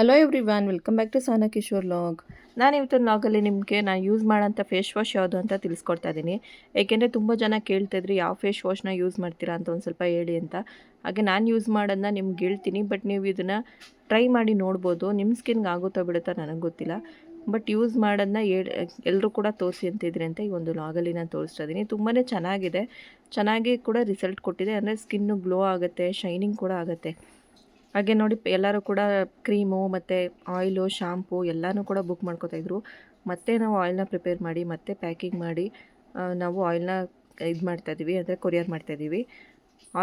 Hello everyone welcome back to Sana Kishor vlog ನಾನು ಇವತ್ತಿನ ಲಾಗಲ್ಲಿ ನಿಮಗೆ ನಾನು ಯೂಸ್ ಮಾಡೋಂಥ ಫೇಸ್ ವಾಶ್ ಯಾವುದು ಅಂತ ತಿಳಿಸ್ಕೊಡ್ತಾ ಇದ್ದೀನಿ ಏಕೆಂದರೆ ತುಂಬ ಜನ ಕೇಳ್ತಿದ್ರಿ ಯಾವ ಫೇಸ್ ವಾಶ್ನ ಯೂಸ್ ಮಾಡ್ತೀರಾ ಅಂತ ಒಂದು ಸ್ವಲ್ಪ ಹೇಳಿ ಅಂತ. ಹಾಗೆ ನಾನು ಯೂಸ್ ಮಾಡೋದನ್ನ ನಿಮ್ಗೆ ಹೇಳ್ತೀನಿ ಬಟ್ ನೀವು ಇದನ್ನು ಟ್ರೈ ಮಾಡಿ ನೋಡ್ಬೋದು. ನಿಮ್ಮ ಸ್ಕಿನ್ಗೆ ಆಗುತ್ತೋ ಬಿಡುತ್ತಾ ನನಗೆ ಗೊತ್ತಿಲ್ಲ. ಬಟ್ ಯೂಸ್ ಮಾಡೋದನ್ನ ಎಲ್ಲರೂ ಕೂಡ ತೋರಿಸಿ ಅಂತಿದ್ರಿ ಅಂತ ಈ ಒಂದು ಲಾಗಲ್ಲಿ ನಾನು ತೋರಿಸ್ತಾ ಇದ್ದೀನಿ ತುಂಬಾ ಚೆನ್ನಾಗಿದೆ. ಚೆನ್ನಾಗಿ ಕೂಡ ರಿಸಲ್ಟ್ ಕೊಟ್ಟಿದೆ. ಅಂದರೆ ಸ್ಕಿನ್ನು ಗ್ಲೋ ಆಗುತ್ತೆ ಶೈನಿಂಗ್ ಕೂಡ ಆಗುತ್ತೆ. ಹಾಗೆ ನೋಡಿ ಎಲ್ಲರೂ ಕೂಡ ಕ್ರೀಮು ಮತ್ತು ಆಯಿಲು, ಶಾಂಪು ಎಲ್ಲನೂ ಕೂಡ ಬುಕ್ ಮಾಡ್ಕೋತಾಯಿದ್ರು ಮತ್ತೆ ನಾವು ಆಯಿಲ್ನ ಪ್ರಿಪೇರ್ ಮಾಡಿ, ಮತ್ತೆ ಪ್ಯಾಕಿಂಗ್ ಮಾಡಿ ನಾವು ಆಯಿಲ್ನ ಇದು ಮಾಡ್ತಾಯಿದ್ದೀವಿ ಅಂದರೆ ಕೊರಿಯರ್ ಮಾಡ್ತಾಯಿದ್ದೀವಿ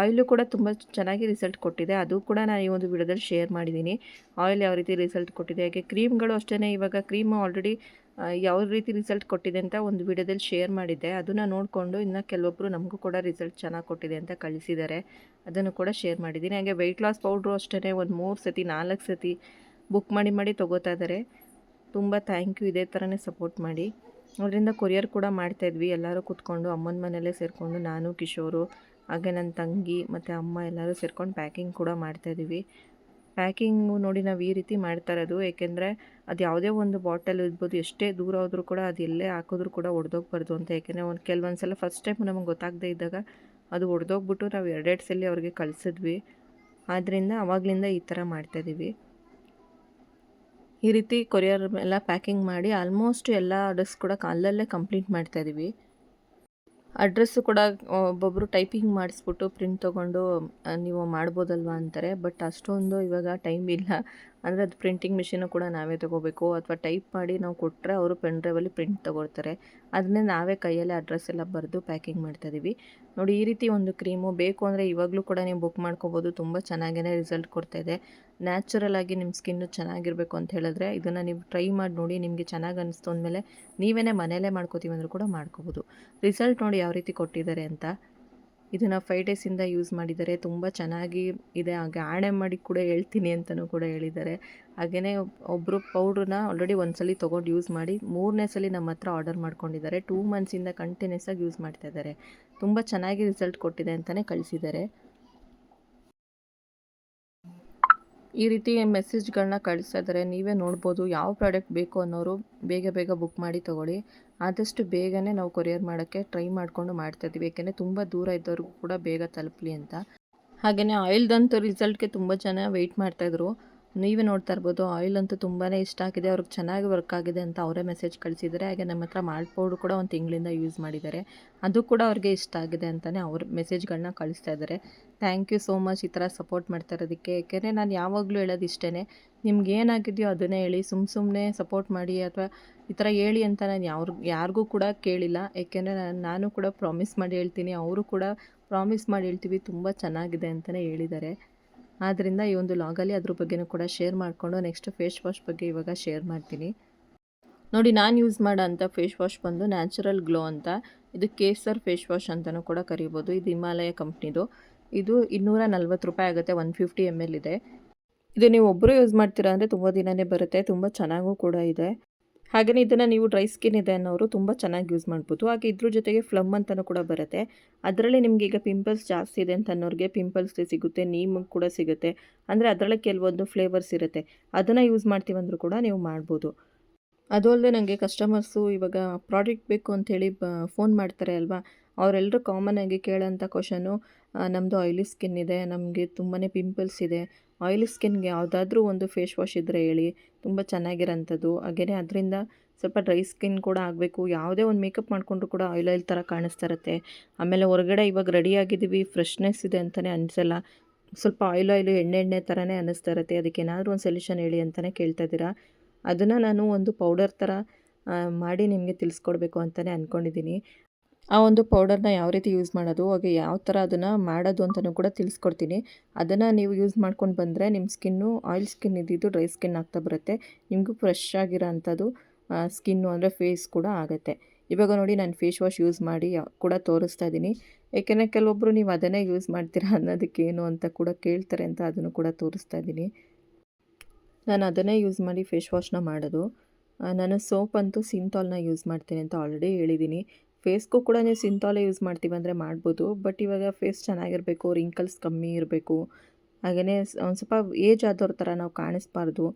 ಆಯಿಲು ಕೂಡ ತುಂಬ ಚೆನ್ನಾಗಿ ರಿಸಲ್ಟ್ ಕೊಟ್ಟಿದೆ. ಅದು ಕೂಡ ನಾನು ಈ ಒಂದು ವಿಡಿಯೋದಲ್ಲಿ ಶೇರ್ ಮಾಡಿದ್ದೀನಿ. ಆಯಿಲ್ ಯಾವ ರೀತಿ ರಿಸಲ್ಟ್ ಕೊಟ್ಟಿದೆ. ಹಾಗೆ ಕ್ರೀಮ್ಗಳು ಅಷ್ಟೇ ಇವಾಗ ಕ್ರೀಮ್ ಆಲ್ರೆಡಿ ಯಾವ ರೀತಿ ರಿಸಲ್ಟ್ ಕೊಟ್ಟಿದೆ ಅಂತ ಒಂದು ವಿಡಿಯೋದಲ್ಲಿ ಶೇರ್ ಮಾಡಿದ್ದೆ. ಅದನ್ನು ನೋಡಿಕೊಂಡು ಇನ್ನು ಕೆಲವೊಬ್ಬರು ನಮಗೂ ಕೂಡ ರಿಸಲ್ಟ್ ಚೆನ್ನಾಗಿ ಕೊಟ್ಟಿದೆ ಅಂತ ಕಳಿಸಿದ್ದಾರೆ ಅದನ್ನು ಕೂಡ ಶೇರ್ ಮಾಡಿದ್ದೀನಿ. ಹಾಗೆ ವೆಯ್ಟ್ ಲಾಸ್ ಪೌಡ್ರು ಅಷ್ಟೇ ಒಂದು ಮೂರು ಸತಿ, ನಾಲ್ಕು ಸತಿ ಬುಕ್ ಮಾಡಿ ಮಾಡಿ ತೊಗೋತಾ ಇದ್ದಾರೆ ತುಂಬ ಥ್ಯಾಂಕ್ ಯು ಇದೇ ಥರನೇ ಸಪೋರ್ಟ್ ಮಾಡಿ. ಅದರಿಂದ ಕೊರಿಯರ್ ಕೂಡ ಮಾಡ್ತಾಯಿದ್ವಿ ಎಲ್ಲರೂ ಕೂತ್ಕೊಂಡು ಅಮ್ಮನ ಮನೆಯಲ್ಲೇ ಸೇರಿಕೊಂಡು ನಾನು, ಕಿಶೋರು, ಹಾಗೆ ನನ್ನ ತಂಗಿ ಮತ್ತು ಅಮ್ಮ ಎಲ್ಲರೂ ಸೇರ್ಕೊಂಡು ಪ್ಯಾಕಿಂಗ್ ಕೂಡ ಮಾಡ್ತಾಯಿದ್ದೀವಿ ಪ್ಯಾಕಿಂಗು ನೋಡಿ ನಾವು ಈ ರೀತಿ ಮಾಡ್ತಾ ಇರೋದು ಏಕೆಂದರೆ ಅದು ಯಾವುದೇ ಒಂದು ಬಾಟಲ್ ಇರ್ಬೋದು, ಎಷ್ಟೇ ದೂರ ಹೋದರೂ ಕೂಡ ಅದು ಎಲ್ಲೇ ಹಾಕಿದ್ರು ಕೂಡ ಒಡೆದೋಗ್ಬಾರ್ದು ಅಂತ. ಏಕೆಂದರೆ ಒಂದು ಕೆಲವೊಂದು ಸಲ ಫಸ್ಟ್ ಟೈಮ್ ನಮಗೆ ಗೊತ್ತಾಗದೇ ಇದ್ದಾಗ ಅದು ಒಡೆದೋಗ್ಬಿಟ್ಟು ನಾವು ಎರಡೆರಡು ಸಲ ಅವ್ರಿಗೆ ಕಳಿಸಿದ್ವಿ. ಆದ್ದರಿಂದ ಅವಾಗಲಿಂದ ಈ ಥರ ಮಾಡ್ತಾಯಿದ್ದೀವಿ ಈ ರೀತಿ ಕೊರಿಯರ್ ಎಲ್ಲ ಪ್ಯಾಕಿಂಗ್ ಮಾಡಿ ಆಲ್ಮೋಸ್ಟ್ ಎಲ್ಲ ಆರ್ಡರ್ಸ್ ಕೂಡ ಅಲ್ಲಲ್ಲೇ ಕಂಪ್ಲೀಟ್ ಮಾಡ್ತಾಯಿದ್ದೀವಿ ಅಡ್ರೆಸ್ಸು ಕೂಡ ಒಬ್ಬೊಬ್ಬರು ಟೈಪಿಂಗ್ ಮಾಡಿಸ್ಬಿಟ್ಟು ಪ್ರಿಂಟ್ ತೊಗೊಂಡು ನೀವು ಮಾಡ್ಬೋದಲ್ವಾ ಅಂತಾರೆ. ಬಟ್ ಅಷ್ಟೊಂದು ಇವಾಗ ಟೈಮ್ ಇಲ್ಲ. ಅಂದರೆ ಅದು ಪ್ರಿಂಟಿಂಗ್ ಮಿಷಿನು ಕೂಡ ನಾವೇ ತೊಗೋಬೇಕು. ಅಥವಾ ಟೈಪ್ ಮಾಡಿ ನಾವು ಕೊಟ್ಟರೆ ಅವರು ಪೆನ್ ಡ್ರೈವಲ್ಲಿ ಪ್ರಿಂಟ್ ತೊಗೊಳ್ತಾರೆ. ಅದನ್ನೇ ನಾವೇ ಕೈಯಲ್ಲೇ ಅಡ್ರೆಸ್ ಎಲ್ಲ ಬರೆದು ಪ್ಯಾಕಿಂಗ್ ಮಾಡ್ತಾಯಿದ್ದೀವಿ ನೋಡಿ, ಈ ರೀತಿ ಒಂದು ಕ್ರೀಮು ಬೇಕು ಅಂದರೆ ಇವಾಗಲೂ ಕೂಡ ನೀವು ಬುಕ್ ಮಾಡ್ಕೋಬೋದು. ತುಂಬ ಚೆನ್ನಾಗೇ ರಿಸಲ್ಟ್ ಇದೆ. ನ್ಯಾಚುರಲ್ ಆಗಿ ನಿಮ್ಮ ಸ್ಕಿನ್ನು ಚೆನ್ನಾಗಿರಬೇಕು ಅಂತ ಹೇಳಿದ್ರೆ ಇದನ್ನು ನೀವು ಟ್ರೈ ಮಾಡಿ ನೋಡಿ, ನಿಮಗೆ ಚೆನ್ನಾಗಿ ಅನಿಸ್ತು ಅಂದಮೇಲೆ ನೀವೇ ಮನೆಯಲ್ಲೇ ಮಾಡ್ಕೋತೀವಿ ಅಂದರೂ ಕೂಡ ಮಾಡ್ಕೋಬೋದು. ರಿಸಲ್ಟ್ ನೋಡಿ ಯಾವ ರೀತಿ ಕೊಟ್ಟಿದ್ದಾರೆ ಅಂತ. ಇದನ್ನು ಫೈವ್ ಡೇಸಿಂದ ಯೂಸ್ ಮಾಡಿದ್ದಾರೆ. ತುಂಬ ಚೆನ್ನಾಗಿ ಇದೆ. ಹಾಗೆ ಆಣೆ ಮಾಡಿ ಕೂಡ ಹೇಳ್ತೀನಿ ಅಂತಲೂ ಕೂಡ ಹೇಳಿದ್ದಾರೆ. ಹಾಗೆಯೇ ಒಬ್ಬರು ಪೌಡ್ರನ್ನ ಆಲ್ರೆಡಿ ಒಂದ್ಸಲಿ ತೊಗೊಂಡು ಯೂಸ್ ಮಾಡಿ, ಮೂರನೇ ಸಲ ನಮ್ಮ ಹತ್ರ ಆರ್ಡರ್ ಮಾಡ್ಕೊಂಡಿದ್ದಾರೆ. ಟೂ ಮಂತ್ಸಿಂದ ಕಂಟಿನ್ಯೂಸ್ ಆಗಿ ಯೂಸ್ ಮಾಡ್ತಾ ಇದ್ದಾರೆ. ತುಂಬ ಚೆನ್ನಾಗಿ ರಿಸಲ್ಟ್ ಕೊಟ್ಟಿದೆ ಅಂತಲೇ ಕಳಿಸಿದ್ದಾರೆ. ಈ ರೀತಿ ಮೆಸೇಜ್ಗಳನ್ನ ಕಳಿಸ್ತಾ ಇದ್ದಾರೆ ನೀವೇ ನೋಡ್ಬೋದು ಯಾವ ಪ್ರಾಡಕ್ಟ್ ಬೇಕು ಅನ್ನೋರು ಬೇಗ ಬೇಗ ಬುಕ್ ಮಾಡಿ ತೊಗೊಳ್ಳಿ. ಆದಷ್ಟು ಬೇಗನೆ ನಾವು ಕೊರಿಯರ್ ಮಾಡೋಕ್ಕೆ ಟ್ರೈ ಮಾಡಿಕೊಂಡು ಮಾಡ್ತಾಯಿದ್ದೀವಿ ಯಾಕೆಂದರೆ ತುಂಬ ದೂರ ಇದ್ದವ್ರಿಗೂ ಕೂಡ ಬೇಗ ತಲುಪಲಿ ಅಂತ. ಹಾಗೆಯೇ ಆಯಿಲ್ದಂಥ ರಿಸಲ್ಟ್ಗೆ ತುಂಬ ಜನ ವೆಯ್ಟ್ ಮಾಡ್ತಾಯಿದ್ರು ನೀವೇ ನೋಡ್ತಾ ಇರ್ಬೋದು ಆಯಿಲ್ ಅಂತೂ ತುಂಬಾ ಇಷ್ಟ ಆಗಿದೆ, ಅವ್ರಿಗೆ ಚೆನ್ನಾಗಿ ವರ್ಕ್ ಆಗಿದೆ ಅಂತ ಅವರೇ ಮೆಸೇಜ್ ಕಳಿಸಿದ್ದಾರೆ, ಹಾಗೆ ನಮ್ಮ ಹತ್ರ ಮಾಲ್ಟ್ ಪೌಡ್ರ್ ಕೂಡ ಒಂದು ತಿಂಗಳಿಂದ ಯೂಸ್ ಮಾಡಿದ್ದಾರೆ. ಅದು ಕೂಡ ಅವ್ರಿಗೆ ಇಷ್ಟ ಆಗಿದೆ ಅಂತಲೇ ಅವ್ರ ಮೆಸೇಜ್ಗಳನ್ನ ಕಳಿಸ್ತಾ ಇದ್ದಾರೆ. ಥ್ಯಾಂಕ್ ಯು ಸೋ ಮಚ್ ಈ ಥರ ಸಪೋರ್ಟ್ ಮಾಡ್ತಾ ಇರೋದಕ್ಕೆ. ಏಕೆಂದರೆ ನಾನು ಯಾವಾಗಲೂ ಹೇಳೋದು ಇಷ್ಟೇ ನಿಮ್ಗೆ ಏನಾಗಿದೆಯೋ ಅದನ್ನೇ ಹೇಳಿ ಸುಮ್ಮ ಸುಮ್ಮನೆ ಸಪೋರ್ಟ್ ಮಾಡಿ ಅಥವಾ ಈ ಥರ ಹೇಳಿ ಅಂತ ನಾನು ಯಾರು ಯಾರಿಗೂ ಕೂಡ ಕೇಳಿಲ್ಲ. ಏಕೆಂದರೆ ನಾನು ಕೂಡ ಪ್ರಾಮಿಸ್ ಮಾಡಿ ಹೇಳ್ತೀನಿ, ಅವರು ಕೂಡ ಪ್ರಾಮಿಸ್ ಮಾಡಿ ಹೇಳ್ತೀವಿ, ತುಂಬ ಚೆನ್ನಾಗಿದೆ ಅಂತಲೇ ಹೇಳಿದ್ದಾರೆ. ಆದ್ದರಿಂದ ಈ ಒಂದು ಲಾಗಲ್ಲಿ ಅದ್ರ ಬಗ್ಗೆನೂ ಕೂಡ ಶೇರ್ ಮಾಡಿಕೊಂಡು ನೆಕ್ಸ್ಟ್ ಫೇಸ್ ವಾಶ್ ಬಗ್ಗೆ ಇವಾಗ ಶೇರ್ ಮಾಡ್ತೀನಿ. ನೋಡಿ, ನಾನು ಯೂಸ್ ಮಾಡೋ ಅಂಥ ಫೇಸ್ ವಾಶ್ ಬಂದು ನ್ಯಾಚುರಲ್ ಗ್ಲೋ ಅಂತ, ಇದು ಕೇಸರ್ ಫೇಸ್ ವಾಶ್ ಅಂತಲೂ ಕೂಡ ಕರಿಬೋದು. ಇದು ಹಿಮಾಲಯ ಕಂಪ್ನಿದು. ಇದು ಇನ್ನೂರ ನಲ್ವತ್ತು ರೂಪಾಯಿ ಆಗುತ್ತೆ ಒನ್ ಫಿಫ್ಟಿ ಎಂ ಎಲ್ ಇದೆ. ಇದು ನೀವು ಒಬ್ಬರು ಯೂಸ್ ಮಾಡ್ತೀರಾ ಅಂದರೆ ತುಂಬ ದಿನವೇ ಬರುತ್ತೆ, ತುಂಬ ಚೆನ್ನಾಗೂ ಕೂಡ ಇದೆ. ಹಾಗೆಯೇ ಇದನ್ನು ನೀವು ಡ್ರೈ ಸ್ಕಿನ್ ಇದೆ ಅನ್ನೋರು ತುಂಬ ಚೆನ್ನಾಗಿ ಯೂಸ್ ಮಾಡ್ಬೋದು. ಹಾಗೆ ಇದ್ರ ಜೊತೆಗೆ ಫ್ಲಮ್ ಅಂತಲೂ ಕೂಡ ಬರುತ್ತೆ. ಅದರಲ್ಲಿ ನಿಮಗೆ ಈಗ ಪಿಂಪಲ್ಸ್ ಜಾಸ್ತಿ ಇದೆ ಅಂತ ಅನ್ನೋರಿಗೆ ಪಿಂಪಲ್ಸ್ ಸಿಗುತ್ತೆ ನೀಮ್ ಕೂಡ ಸಿಗುತ್ತೆ. ಅಂದರೆ ಅದರಲ್ಲೇ ಕೆಲವೊಂದು ಫ್ಲೇವರ್ಸ್ ಇರುತ್ತೆ. ಅದನ್ನು ಯೂಸ್ ಮಾಡ್ತೀವಂದ್ರೂ ಕೂಡ ನೀವು ಮಾಡ್ಬೋದು. ಅದು ಅಲ್ಲದೆ ನನಗೆ ಕಸ್ಟಮರ್ಸು ಇವಾಗ ಪ್ರಾಡಕ್ಟ್ ಬೇಕು ಅಂಥೇಳಿ ಬ ಫೋನ್ ಮಾಡ್ತಾರೆ ಅಲ್ವಾ? ಅವರೆಲ್ಲರೂ ಕಾಮನ್ ಆಗಿ ಕೇಳೋಂಥ ಕ್ವಶನು ನಮ್ಮದು ಆಯಿಲಿ ಸ್ಕಿನ್ ಇದೆ, ನಮಗೆ ತುಂಬಾ ಪಿಂಪಲ್ಸ್ ಇದೆ ಆಯಿಲಿ ಸ್ಕಿನ್ಗೆ ಯಾವುದಾದ್ರೂ ಒಂದು ಫೇಸ್ ವಾಶ್ ಇದ್ದರೆ ಹೇಳಿ, ತುಂಬ ಚೆನ್ನಾಗಿರೋಂಥದ್ದು. ಹಾಗೆಯೇ ಅದರಿಂದ ಸ್ವಲ್ಪ ಡ್ರೈ ಸ್ಕಿನ್ ಕೂಡ ಆಗಬೇಕು. ಯಾವುದೇ ಒಂದು ಮೇಕಪ್ ಮಾಡಿಕೊಂಡ್ರು ಕೂಡ ಆಯಿಲ್ ಆಯಿಲ್ ಥರ ಕಾಣಿಸ್ತಾ ಇರುತ್ತೆ. ಆಮೇಲೆ ಹೊರಗಡೆ ಇವಾಗ ರೆಡಿ ಆಗಿದ್ದೀವಿ, ಫ್ರೆಶ್ನೆಸ್ ಇದೆ ಅಂತಲೇ ಅನಿಸಲ್ಲ. ಸ್ವಲ್ಪ ಆಯಿಲ್ ಆಯಿಲು ಎಣ್ಣೆ ಎಣ್ಣೆ ಥರನೇ ಅನ್ನಿಸ್ತಾ ಇರುತ್ತೆ. ಅದಕ್ಕೆ ಏನಾದರೂ ಒಂದು ಸೊಲ್ಯೂಷನ್ ಹೇಳಿ ಅಂತಲೇ ಕೇಳ್ತಾ ಇದ್ದೀರಾ. ಅದನ್ನು ನಾನು ಒಂದು ಪೌಡರ್ ಥರ ಮಾಡಿ ನಿಮಗೆ ತಿಳಿಸ್ಕೊಡ್ಬೇಕು ಅಂತಲೇ ಅಂದ್ಕೊಂಡಿದ್ದೀನಿ ಆ ಒಂದು ಪೌಡರ್ನ ಯಾವ ರೀತಿ ಯೂಸ್ ಮಾಡೋದು, ಹಾಗೆ ಯಾವ ಥರ ಅದನ್ನು ಮಾಡೋದು ಅಂತಲೂ ಕೂಡ ತಿಳಿಸ್ಕೊಡ್ತೀನಿ. ಅದನ್ನು ನೀವು ಯೂಸ್ ಮಾಡ್ಕೊಂಡು ಬಂದರೆ ನಿಮ್ಮ ಸ್ಕಿನ್ನು ಆಯಿಲ್ ಸ್ಕಿನ್ ಇದ್ದಿದ್ದು ಡ್ರೈ ಸ್ಕಿನ್ ಆಗ್ತಾ ಬರುತ್ತೆ. ನಿಮಗೂ ಫ್ರೆಶ್ ಆಗಿರೋ ಅಂಥದ್ದು ಸ್ಕಿನ್ನು ಅಂದರೆ ಫೇಸ್ ಕೂಡ ಆಗುತ್ತೆ. ಇವಾಗ ನೋಡಿ ನಾನು ಫೇಸ್ ವಾಶ್ ಯೂಸ್ ಮಾಡಿ ಕೂಡ ತೋರಿಸ್ತಾ ಇದ್ದೀನಿ ಏಕೆಂದರೆ ಕೆಲವೊಬ್ಬರು ನೀವು ಅದನ್ನೇ ಯೂಸ್ ಮಾಡ್ತೀರಾ ಅನ್ನೋದಕ್ಕೇನು ಅಂತ ಕೂಡ ಕೇಳ್ತಾರೆ ಅಂತ ಅದನ್ನು ಕೂಡ ತೋರಿಸ್ತಾ ಇದ್ದೀನಿ ನಾನು ಅದನ್ನೇ ಯೂಸ್ ಮಾಡಿ ಫೇಸ್ ವಾಶ್ನ ಮಾಡೋದು. ನಾನು ಸೋಪ್ ಅಂತೂ ಸಿಂಥಾಲ್ನ ಯೂಸ್ ಮಾಡ್ತೀನಿ ಅಂತ ಆಲ್ರೆಡಿ ಹೇಳಿದ್ದೀನಿ ಫೇಸ್ಗೂ ಕೂಡ ನೀವು ಸಿಂತಾಲೇ ಯೂಸ್ ಮಾಡ್ತೀವಿ ಅಂದರೆ ಮಾಡ್ಬೋದು ಬಟ್ ಇವಾಗ ಫೇಸ್ ಚೆನ್ನಾಗಿರಬೇಕು ರಿಂಕಲ್ಸ್ ಕಮ್ಮಿ ಇರಬೇಕು. ಹಾಗೆಯೇ ಒಂದು ಸ್ವಲ್ಪ ಏಜ್ ಆದವ್ರ ಥರ ನಾವು ಕಾಣಿಸ್ಬಾರ್ದು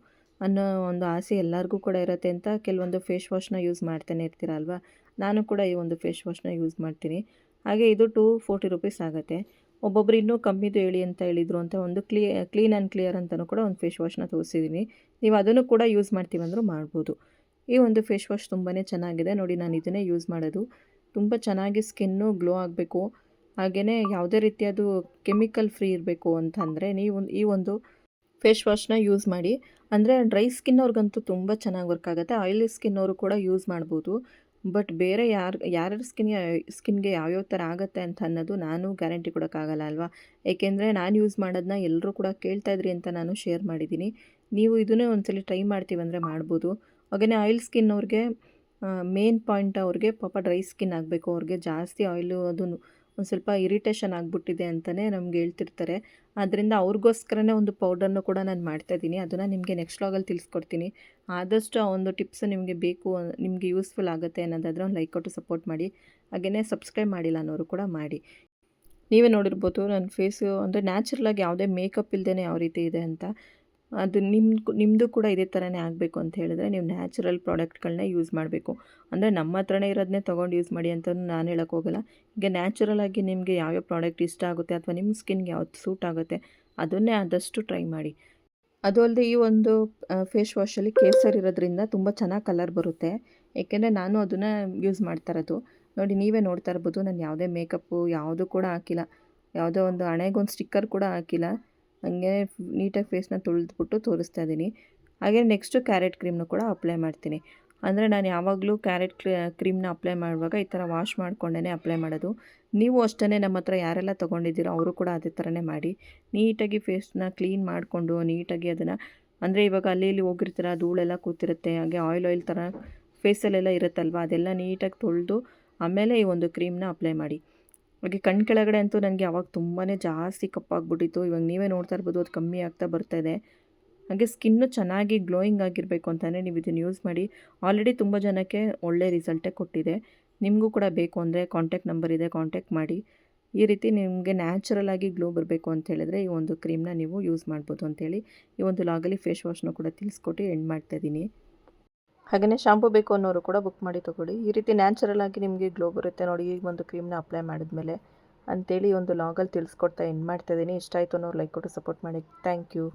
ಅನ್ನೋ ಒಂದು ಆಸೆ ಎಲ್ಲರಿಗೂ ಕೂಡ ಇರುತ್ತೆ ಅಂತ ಕೆಲವೊಂದು ಫೇಸ್ ವಾಶ್ನ ಯೂಸ್ ಮಾಡ್ತಾನೆ ಇರ್ತೀರ ಅಲ್ವಾ? ನಾನು ಕೂಡ ಈ ಒಂದು ಫೇಸ್ ವಾಶ್ನ ಯೂಸ್ ಮಾಡ್ತೀನಿ. ಹಾಗೆ ಇದು ಟೂ ಫೋರ್ಟಿ ರುಪೀಸ್ ಆಗುತ್ತೆ. ಒಬ್ಬೊಬ್ರು ಇನ್ನೂ ಕಮ್ಮಿದು ಹೇಳಿ ಅಂತ ಹೇಳಿದರು ಅಂತ ಒಂದು ಕ್ಲೀ ಕ್ಲೀನ್ ಆ್ಯಂಡ್ ಕ್ಲಿಯರ್ ಅಂತಲೂ ಕೂಡ ಒಂದು ಫೇಸ್ ವಾಶ್ನ ತೋರಿಸಿದ್ದೀನಿ ನೀವು ಅದನ್ನು ಕೂಡ ಯೂಸ್ ಮಾಡ್ತೀವಿ ಅಂದರೂ ಮಾಡ್ಬೋದು. ಈ ಒಂದು ಫೇಸ್ ವಾಶ್ ತುಂಬಾ ಚೆನ್ನಾಗಿದೆ. ನೋಡಿ, ನಾನು ಇದನ್ನೇ ಯೂಸ್ ಮಾಡೋದು. ತುಂಬ ಚೆನ್ನಾಗಿ ಸ್ಕಿನ್ನು ಗ್ಲೋ ಆಗಬೇಕು. ಹಾಗೆಯೇ ಯಾವುದೇ ರೀತಿಯದು ಕೆಮಿಕಲ್ ಫ್ರೀ ಇರಬೇಕು ಅಂತಂದರೆ ನೀವು ಈ ಒಂದು ಫೇಸ್ ವಾಶ್ನ ಯೂಸ್ ಮಾಡಿ. ಅಂದರೆ ಡ್ರೈ ಸ್ಕಿನ್ ಅವ್ರಿಗಂತೂ ತುಂಬ ಚೆನ್ನಾಗಿ ವರ್ಕ್ ಆಗುತ್ತೆ. ಆಯಿಲಿ ಸ್ಕಿನ್ ಅವರು ಕೂಡ ಯೂಸ್ ಮಾಡ್ಬೋದು. ಬಟ್ ಬೇರೆ ಯಾರು, ಯಾರ್ಯಾರ ಸ್ಕಿನ್ಗೆ ಸ್ಕಿನ್ಗೆ ಯಾವ್ಯಾವ ಥರ ಆಗುತ್ತೆ ಅಂತ ಅನ್ನೋದು ನಾನು ಗ್ಯಾರಂಟಿ ಕೊಡೋಕ್ಕಾಗಲ್ಲ ಅಲ್ವಾ? ಏಕೆಂದರೆ ನಾನು ಯೂಸ್ ಮಾಡೋದನ್ನ ಎಲ್ಲರೂ ಕೂಡ ಕೇಳ್ತಾ ಇದ್ರಿ ಅಂತ ನಾನು ಶೇರ್ ಮಾಡಿದ್ದೀನಿ. ನೀವು ಇದನ್ನೇ ಒಂದ್ಸಲಿ ಟ್ರೈ ಮಾಡ್ತೀವಂದರೆ ಮಾಡ್ಬೋದು. ಹಾಗೆಯೇ ಆಯಿಲ್ ಸ್ಕಿನ್ ಅವ್ರಿಗೆ ಮೇನ್ ಪಾಯಿಂಟ್ ಅವ್ರಿಗೆ ಪಾಪ ಡ್ರೈ ಸ್ಕಿನ್ ಆಗಬೇಕು. ಅವ್ರಿಗೆ ಜಾಸ್ತಿ ಆಯಿಲು ಅದು ಒಂದು ಸ್ವಲ್ಪ ಇರಿಟೇಷನ್ ಆಗಿಬಿಟ್ಟಿದೆ ಅಂತಲೇ ನಮ್ಗೆ ಹೇಳ್ತಿರ್ತಾರೆ. ಆದ್ದರಿಂದ ಅವ್ರಿಗೋಸ್ಕರನೇ ಒಂದು ಪೌಡರ್ನು ಕೂಡ ನಾನು ಮಾಡ್ತಾಯಿದ್ದೀನಿ ಅದನ್ನು ನಿಮಗೆ ನೆಕ್ಸ್ಟ್ ಲಾಗಲ್ಲಿ ತಿಳಿಸ್ಕೊಡ್ತೀನಿ. ಆದಷ್ಟು ಆ ಒಂದು ಟಿಪ್ಸ್ ನಿಮಗೆ ಬೇಕು, ನಿಮಗೆ ಯೂಸ್ಫುಲ್ ಆಗುತ್ತೆ ಅನ್ನೋದಾದರೆ ಒಂದು ಲೈಕ್ ಕೊಟ್ಟು ಸಪೋರ್ಟ್ ಮಾಡಿ. ಹಾಗೆಯೇ ಸಬ್ಸ್ಕ್ರೈಬ್ ಮಾಡಿಲ್ಲ ಅನ್ನೋರು ಕೂಡ ಮಾಡಿ. ನೀವೇ ನೋಡಿರ್ಬೋದು ನನ್ನ ಫೇಸು ಅಂದರೆ ನ್ಯಾಚುರಲಾಗಿ ಯಾವುದೇ ಮೇಕಪ್ ಇಲ್ಲದೇ ಯಾವ ರೀತಿ ಇದೆ ಅಂತ. ಅದು ನಿಮ್ಮ ನಿಮ್ಮದು ಕೂಡ ಇದೇ ಥರನೇ ಆಗಬೇಕು ಅಂತ ಹೇಳಿದ್ರೆ ನೀವು ನ್ಯಾಚುರಲ್ ಪ್ರಾಡಕ್ಟ್ಗಳನ್ನ ಯೂಸ್ ಮಾಡಬೇಕು. ಅಂದರೆ ನಮ್ಮ ಹತ್ರನೇ ಇರೋದನ್ನೇ ತೊಗೊಂಡು ಯೂಸ್ ಮಾಡಿ ಅಂತ ನಾನು ಹೇಳೋಕ್ಕೆ ಹೋಗಲ್ಲ. ಈಗ ನ್ಯಾಚುರಲ್ ಆಗಿ ನಿಮಗೆ ಯಾವ್ಯಾವ ಪ್ರಾಡಕ್ಟ್ ಇಷ್ಟ ಆಗುತ್ತೆ ಅಥವಾ ನಿಮ್ಮ ಸ್ಕಿನ್ಗೆ ಯಾವ್ದು ಸೂಟ್ ಆಗುತ್ತೆ ಅದನ್ನೇ ಆದಷ್ಟು ಟ್ರೈ ಮಾಡಿ. ಅದು ಅಲ್ಲದೆ ಈ ಒಂದು ಫೇಸ್ ವಾಶಲ್ಲಿ ಕೇಸರ್ ಇರೋದ್ರಿಂದ ತುಂಬ ಚೆನ್ನಾಗಿ ಕಲರ್ ಬರುತ್ತೆ. ಏಕೆಂದರೆ ನಾನು ಅದನ್ನು ಯೂಸ್ ಮಾಡ್ತಾ ಇರೋದು. ನೋಡಿ ನೀವೇ ನೋಡ್ತಾ ಇರ್ಬೋದು, ನಾನು ಯಾವುದೇ ಮೇಕಪ್ಪು ಯಾವುದೂ ಕೂಡ ಹಾಕಿಲ್ಲ. ಯಾವುದೋ ಒಂದು ಹಣೆಗೊಂದು ಸ್ಟಿಕ್ಕರ್ ಕೂಡ ಹಾಕಿಲ್ಲ. ಹಂಗೆ ನೀಟಾಗಿ ಫೇಸ್ನ ತೊಳೆದ್ಬಿಟ್ಟು ತೋರಿಸ್ತಾ ಇದ್ದೀನಿ. ಹಾಗೆ ನೆಕ್ಸ್ಟು ಕ್ಯಾರೆಟ್ ಕ್ರೀಮ್ನು ಕೂಡ ಅಪ್ಲೈ ಮಾಡ್ತೀನಿ. ಅಂದರೆ ನಾನು ಯಾವಾಗಲೂ ಕ್ಯಾರೆಟ್ ಕ್ರೀಮ್ನ ಅಪ್ಲೈ ಮಾಡುವಾಗ ಈ ಥರ ವಾಶ್ ಮಾಡಿಕೊಂಡೇ ಅಪ್ಲೈ ಮಾಡೋದು. ನೀವು ಅಷ್ಟೇ ನಮ್ಮ ಹತ್ರ ಯಾರೆಲ್ಲ ತೊಗೊಂಡಿದ್ದೀರೋ ಅವರು ಕೂಡ ಅದೇ ಥರನೇ ಮಾಡಿ. ನೀಟಾಗಿ ಫೇಸ್ನ ಕ್ಲೀನ್ ಮಾಡಿಕೊಂಡು ನೀಟಾಗಿ ಅದನ್ನು, ಅಂದರೆ ಇವಾಗ ಅಲ್ಲಿ ಇಲ್ಲಿ ಹೋಗಿರ್ತೀರ, ಧೂಳೆಲ್ಲ ಕೂತಿರುತ್ತೆ, ಹಾಗೆ ಆಯಿಲ್ ಆಯಿಲ್ ಥರ ಫೇಸಲ್ಲೆಲ್ಲ ಇರುತ್ತಲ್ವ, ಅದೆಲ್ಲ ನೀಟಾಗಿ ತೊಳೆದು ಆಮೇಲೆ ಈ ಒಂದು ಕ್ರೀಮ್ನ ಅಪ್ಲೈ ಮಾಡಿ. ಹಾಗೆ ಕಣ್ಣು ಕೆಳಗಡೆ ಅಂತೂ ನನಗೆ ಅವಾಗ ತುಂಬಾ ಜಾಸ್ತಿ ಕಪ್ಪಾಗ್ಬಿಟ್ಟಿತ್ತು. ಇವಾಗ ನೀವೇ ನೋಡ್ತಾ ಇರ್ಬೋದು ಅದು ಕಮ್ಮಿ ಆಗ್ತಾ ಬರ್ತಾ ಇದೆ. ಹಾಗೆ ಸ್ಕಿನ್ನು ಚೆನ್ನಾಗಿ ಗ್ಲೋಯಿಂಗ್ ಆಗಿರಬೇಕು ಅಂತಲೇ ನೀವು ಇದನ್ನು ಯೂಸ್ ಮಾಡಿ. ಆಲ್ರೆಡಿ ತುಂಬ ಜನಕ್ಕೆ ಒಳ್ಳೆ ರಿಸಲ್ಟೇ ಕೊಟ್ಟಿದೆ. ನಿಮಗೂ ಕೂಡ ಬೇಕು ಅಂದರೆ ಕಾಂಟ್ಯಾಕ್ಟ್ ನಂಬರ್ ಇದೆ, ಕಾಂಟ್ಯಾಕ್ಟ್ ಮಾಡಿ. ಈ ರೀತಿ ನಿಮಗೆ ನ್ಯಾಚುರಲ್ ಆಗಿ ಗ್ಲೋ ಬರಬೇಕು ಅಂತ ಹೇಳಿದ್ರೆ ಈ ಒಂದು ಕ್ರೀಮ್ನ ನೀವು ಯೂಸ್ ಮಾಡ್ಬೋದು ಅಂತೇಳಿ ಈ ಒಂದು ಲಾಗಲಿ ಫೇಸ್ ವಾಶ್ನ ಕೂಡ ತಿಳಿಸ್ಕೊಟ್ಟು ಎಂಡ್ ಮಾಡ್ತಾಯಿದ್ದೀನಿ ಹಾಗೆಯೇ ಶಾಂಪು ಬೇಕು ಅನ್ನೋರು ಕೂಡ ಬುಕ್ ಮಾಡಿ ತೊಗೊಳ್ಳಿ. ಈ ರೀತಿ ನ್ಯಾಚುರಲ್ ಆಗಿ ನಿಮಗೆ ಗ್ಲೋ ಬರುತ್ತೆ ನೋಡಿ, ಈಗ ಒಂದು ಕ್ರೀಮ್ನ ಅಪ್ಲೈ ಮಾಡಿದ್ಮೇಲೆ. ಅಂತೇಳಿ ಒಂದು ಲಾಗಲ್ಲಿ ತಿಳಿಸ್ಕೊಡ್ತಾ ಎಂಡ್ ಮಾಡ್ತಾಯಿದ್ದೀನಿ ಇಷ್ಟ ಆಯಿತು ಅನ್ನೋರು ಲೈಕ್ ಕೊಟ್ಟು ಸಪೋರ್ಟ್ ಮಾಡಿ. Thank you